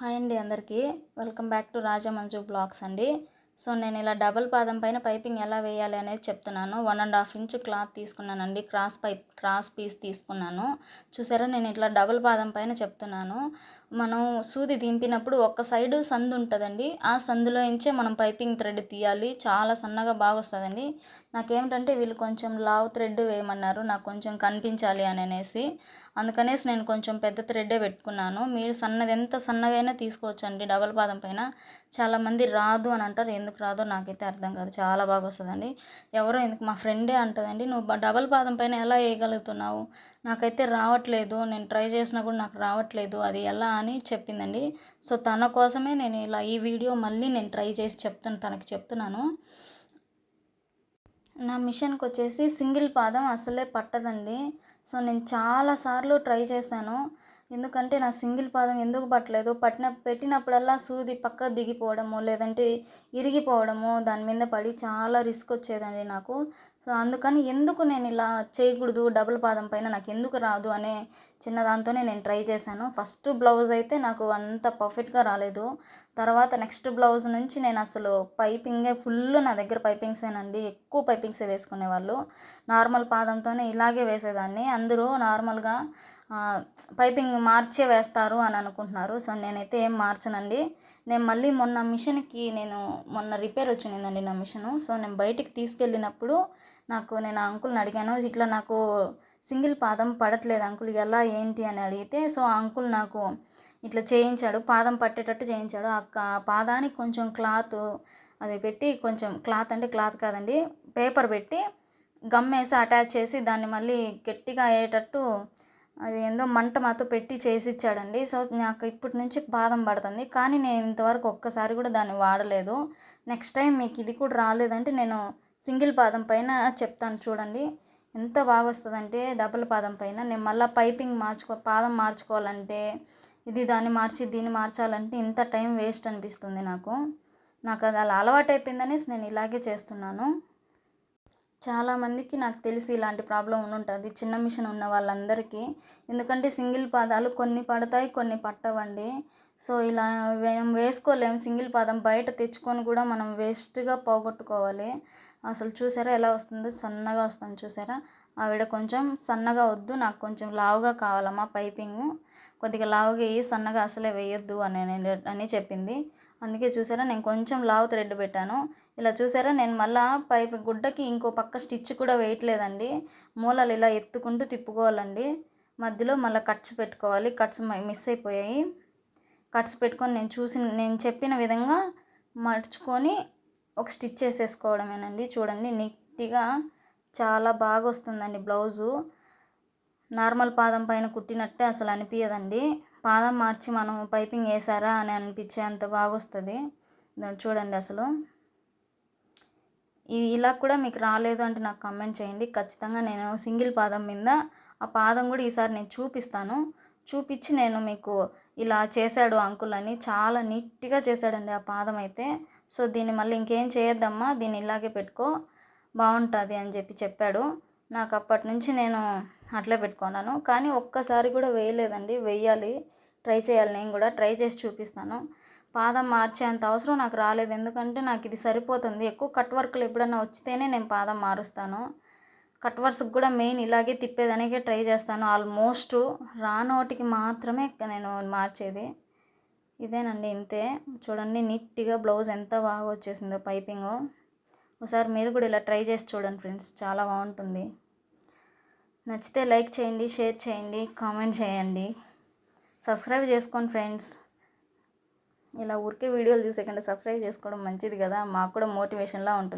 Hi అండి అందరికీ. Welcome back to Rajamanju blogs అండి. సో నేను ఇలా డబల్ పాదం పైన పైపింగ్ ఎలా వేయాలి అనేది చెప్తున్నాను. One and half inch cloth తీసుకున్నానండి. క్రాస్ పైప్ క్రాస్ పీస్ తీసుకున్నాను. చూసారా నేను ఇట్లా డబుల్ పాదం పైన చెప్తున్నాను. మనం సూది దింపినప్పుడు ఒక్క సైడు సందు ఉంటుందండి. ఆ సందులో నుంచే మనం పైపింగ్ థ్రెడ్ తీయాలి. చాలా సన్నగా బాగా వస్తుందండి నాకేమిటంటే వీళ్ళు కొంచెం లావ్ థ్రెడ్ వేయమన్నారు. నాకు కొంచెం కనిపించాలి అని అనేసి. అందుకనేసి నేను కొంచెం పెద్ద థ్రెడ్డే పెట్టుకున్నాను. మీరు సన్నది ఎంత సన్నగైనా తీసుకోవచ్చండి. డబల్ పాదం పైన చాలామంది రాదు అని అంటారు. ఎందుకు రాదో నాకైతే అర్థం కాదు. చాలా బాగా వస్తుందండి ఎవరో ఎందుకు మా ఫ్రెండే అంటుందండి. నువ్వు డబల్ పాదం పైన ఎలా వేయగలుగుతున్నావు? నాకైతే రావట్లేదు నేను ట్రై చేసినా కూడా నాకు రావట్లేదు అది ఎలా అని చెప్పిందండి. సో తన కోసమే నేను ఇలా ఈ వీడియో మళ్ళీ నేను ట్రై చేసి చెప్తాను తనకి చెప్తున్నాను. నా మిషన్కి వచ్చేసి సింగిల్ పాదం అసలే పట్టదండి. సో నేను చాలాసార్లు ట్రై చేశాను. ఎందుకంటే నా సింగిల్ పాదం ఎందుకు పట్టలేదు? పట్టిన పెట్టినప్పుడల్లా సూది పక్క దిగిపోవడము లేదంటే ఇరిగిపోవడము దాని మీద పడి చాలా రిస్క్ వచ్చేదండి నాకు. సో అందుకని ఎందుకు నేను ఇలా చేయకూడదు? డబుల్ పాదం పైన నాకు ఎందుకు రాదు? అనే చిన్న దాంతోనే నేను ట్రై చేశాను. ఫస్ట్ బ్లౌజ్ అయితే నాకు అంత పర్ఫెక్ట్గా రాలేదు. తర్వాత నెక్స్ట్ బ్లౌజ్ నుంచి నేను అసలు పైపింగే ఫుల్ నా దగ్గర పైపింగ్సేనండి ఎక్కువ పైపింగ్సే వేసుకునేవాళ్ళు. నార్మల్ పాదంతోనే ఇలాగే వేసేదాన్ని. అందరూ నార్మల్గా పైపింగ్ మార్చే వేస్తారు అని అనుకుంటున్నారు. సో నేనైతే ఏం మార్చనండి. నేను మళ్ళీ మొన్న మిషన్కి నేను మొన్న రిపేర్ వచ్చిందండి నా మిషను. సో నేను బయటికి తీసుకెళ్ళినప్పుడు నాకు నేను అంకుల్ని అడిగాను. ఇట్లా నాకు సింగిల్ పాదం పడట్లేదు అంకుల్ ఎలా ఏంటి అని అడిగితే సో ఆ అంకుల్ నాకు ఇట్లా చేయించాడు పాదం పట్టేటట్టు చేయించాడు. ఆ పాదానికి కొంచెం క్లాత్ అది పెట్టి కొంచెం క్లాత్ అంటే క్లాత్ కాదండి పేపర్ పెట్టి గమ్ వేసి అటాచ్ చేసి దాన్ని మళ్ళీ గట్టిగా అయ్యేటట్టు అది ఏందో మంట మాతో పెట్టి చేసి ఇచ్చాడండి సో నాకు ఇప్పటి నుంచి పాదం పడుతుంది. కానీ నేను ఇంతవరకు ఒక్కసారి కూడా దాన్ని వాడలేదు. నెక్స్ట్ టైం మీకు ఇది కూడా రాలేదంటే నేను సింగిల్ పాదం పైన చెప్తాను చూడండి. ఎంత బాగా వస్తుందంటే డబుల్ పాదం పైన నేను మళ్ళీ పైపింగ్ మార్చుకో పాదం మార్చుకోవాలంటే ఇది దాన్ని మార్చి దీన్ని మార్చాలంటే ఇంత టైం వేస్ట్ అనిపిస్తుంది నాకు. నాకు అది అలా అలవాటు అయిపోయిందనేసి నేను ఇలాగే చేస్తున్నాను. చాలామందికి నాకు తెలిసి ఇలాంటి ప్రాబ్లం ఉంటుంది. చిన్న మిషన్ ఉన్న వాళ్ళందరికీ. ఎందుకంటే సింగిల్ పాదాలు కొన్ని పడతాయి కొన్ని పట్టవండి. సో ఇలా మేము వేసుకోలేము సింగిల్ పాదం బయట తెచ్చుకొని కూడా మనం వేస్ట్గా పోగొట్టుకోవాలి. అసలు చూసారా ఎలా వస్తుందో? సన్నగా వస్తుంది చూసారా? ఆవిడ కొంచెం సన్నగా వద్దు నాకు కొంచెం లావుగా కావాలమ్మా పైపింగ్. కొద్దిగా లావుగా వేయి సన్నగా అసలే వేయొద్దు అని అని చెప్పింది. అందుకే చూసారా నేను కొంచెం లావు థ్రెడ్ పెట్టాను. ఇలా చూసారా నేను మళ్ళా పైప్ గుడ్డకి ఇంకో పక్క స్టిచ్ కూడా వేయట్లేదండి. మూలలు ఇలా ఎత్తుకుంటూ తిప్పుకోవాలండి. మధ్యలో మళ్ళీ కట్స్ పెట్టుకోవాలి. కట్స్ మిస్ అయిపోయాయి. కట్స్ పెట్టుకొని నేను చూసిన నేను చెప్పిన విధంగా మడుచుకొని ఒక స్టిచ్ వేసేసుకోవడమేనండి చూడండి నీట్గా చాలా బాగా వస్తుందండి బ్లౌజు. నార్మల్ పాదం పైన కుట్టినట్టే అసలు అనిపించదండి పాదం మార్చి మనం పైపింగ్ వేసారా అని అనిపించే అంత బాగా వస్తుంది చూడండి అసలు. ఇలా కూడా మీకు రాలేదు అంటే నాకు కమెంట్ చేయండి. ఖచ్చితంగా నేను సింగిల్ పాదం మీద ఆ పాదం కూడా ఈసారి నేను చూపిస్తాను. చూపించి నేను మీకు ఇలా చేశాడు అంకుల్ అని చాలా నీట్గా చేశాడండి ఆ పాదం అయితే. సో దీన్ని మళ్ళీ ఇంకేం చేయొద్దమ్మా దీన్ని ఇలాగే పెట్టుకో బాగుంటుంది అని చెప్పి చెప్పాడు. నాకు అప్పటి నుంచి నేను అట్లే పెట్టుకున్నాను. కానీ ఒక్కసారి కూడా వేయలేదండి. వెయ్యాలి ట్రై చేయాలి. నేను కూడా ట్రై చేసి చూపిస్తాను. పాదం మార్చేంత అవసరం నాకు రాలేదు. ఎందుకంటే నాకు ఇది సరిపోతుంది. ఎక్కువ కట్ వర్క్లు ఎప్పుడన్నా వచ్చితేనే నేను పాదం మారుస్తాను. కట్ వర్క్స్కి కూడా మెయిన్ ఇలాగే తిప్పేదానికే ట్రై చేస్తాను. ఆల్మోస్ట్ రానోటికి మాత్రమే నేను మార్చేది. ఇదేనండి ఇంతే. చూడండి నీట్గా బ్లౌజ్ ఎంత బాగా వచ్చేసిందో పైపింగ్. ఒకసారి మీరు కూడా ఇలా ట్రై చేసి చూడండి ఫ్రెండ్స్ చాలా బాగుంటుంది. నచ్చితే లైక్ చేయండి షేర్ చేయండి కామెంట్ చేయండి. సబ్స్క్రైబ్ చేసుకోండి ఫ్రెండ్స్. ఇలా ఊరికే వీడియోలు చూసే కంటే సబ్స్క్రైబ్ చేసుకోవడం మంచిది కదా మాకు కూడా మోటివేషన్లా ఉంటుంది.